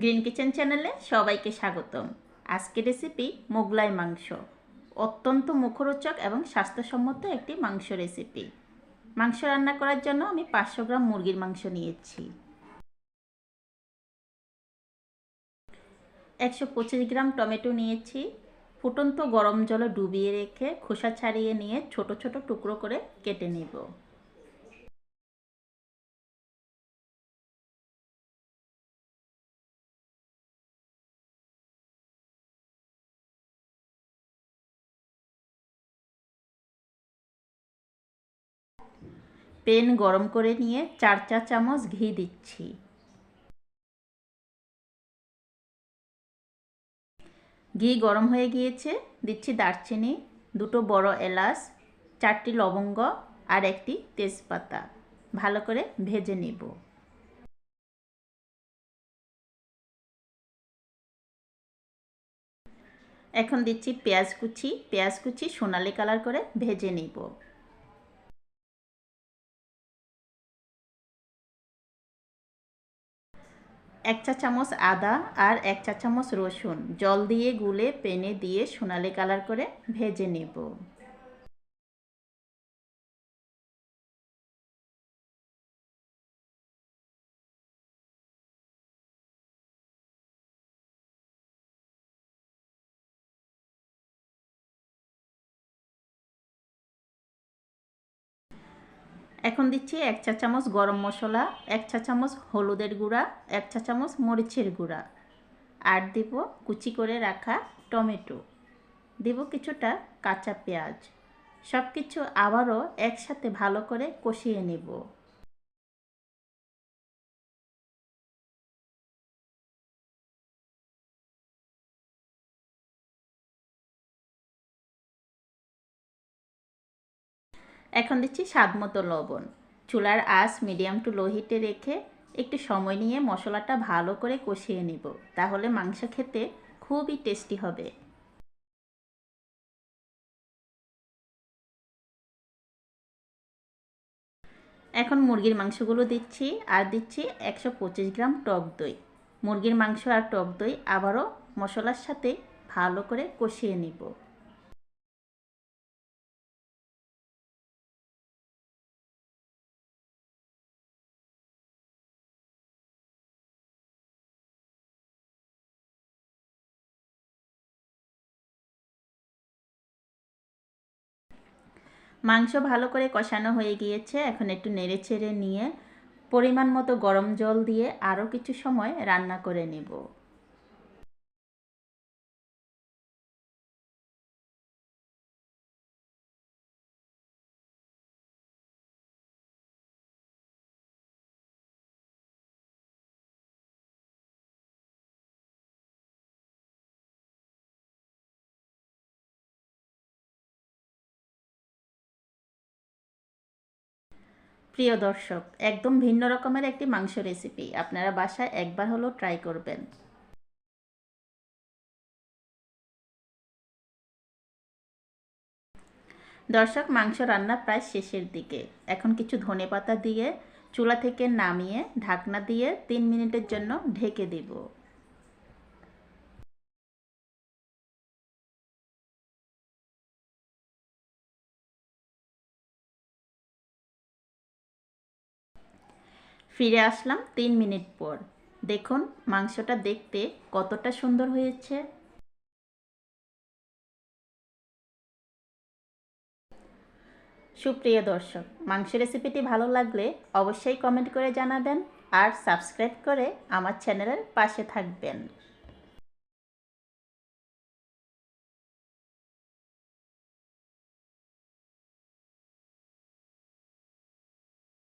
Green kitchen চ্যানেলে সবাইকে স্বাগতম। আজকের রেসিপি মোগলাই মাংস। অত্যন্ত মুখরোচক এবং স্বাস্থ্যসম্মত একটি মাংস রেসিপি। মাংস রান্না করার জন্য আমি পাঁচশো গ্রাম মুরগির মাংস নিয়েছি। একশো পঁচিশ গ্রাম টমেটো নিয়েছি। ফুটন্ত গরম জলে ডুবিয়ে রেখে খোসা ছাড়িয়ে নিয়ে ছোট ছোট টুকরো করে কেটে নেব। পেন গরম করে নিয়ে চার চা চামচ ঘি দিচ্ছি। ঘি গরম হয়ে গিয়েছে, দিচ্ছি দারচিনি, দুটো বড় এলাচ, চারটি লবঙ্গ আর একটি তেজপাতা। ভালো করে ভেজে নেব। এখন দিচ্ছি পেঁয়াজ কুচি। পেঁয়াজ কুচি সোনালি কালার করে ভেজে নিব। এক চা চামচ আদা আর এক চা চামচ রসুন। জল দিয়ে গুলে, পেনে দিয়ে সোনালি কালার করে ভেজে নেব। এখন দিচ্ছি এক চা চামচ গরম মশলা, এক চা চামচ হলুদের গুঁড়া, এক চা চামচ মরিচের গুঁড়া। আর দেব কুচি করে রাখা টমেটো। দেব কিছুটা কাঁচা পেঁয়াজ। সব কিছু আবারও একসাথে ভালো করে কষিয়ে নেব। এখন দিচ্ছি স্বাদ মতো লবণ। চুলার আঁচ মিডিয়াম টু লো হিটে রেখে একটু সময় নিয়ে মশলাটা ভালো করে কষিয়ে নিব। তাহলে মাংস খেতে খুবই টেস্টি হবে। এখন মুরগির মাংসগুলো দিচ্ছি আর দিচ্ছি একশো পঁচিশ গ্রাম টক দই। মুরগির মাংস আর টক দই আবারও মশলার সাথে ভালো করে কষিয়ে নিব। মাংস ভালো করে কষানো হয়ে গিয়েছে। এখন একটু নেড়ে ছেড়ে নিয়ে পরিমাণ মতো গরম জল দিয়ে আরও কিছু সময় রান্না করে নেব। প্রিয় দর্শক, একদম ভিন্ন রকমের একটি মাংস রেসিপি আপনারা বাসায় একবার হলেও ট্রাই করবেন। দর্শক, মাংস রান্না প্রায় শেষের দিকে। এখন কিছু ধনে পাতা দিয়ে চুলা থেকে নামিয়ে ঢাকনা দিয়ে তিন মিনিটের জন্য ঢেকে দেব। ফিরে আসলাম তিন মিনিট পর। দেখুন, মাংসটা দেখতে কতটা সুন্দর হয়েছে। সুপ্রিয় দর্শক মাংস রেসিপিটি ভালো লাগলে অবশ্যই কমেন্ট করে জানাবেন আর সাবস্ক্রাইব করে আমার চ্যানেলের পাশে থাকবেন।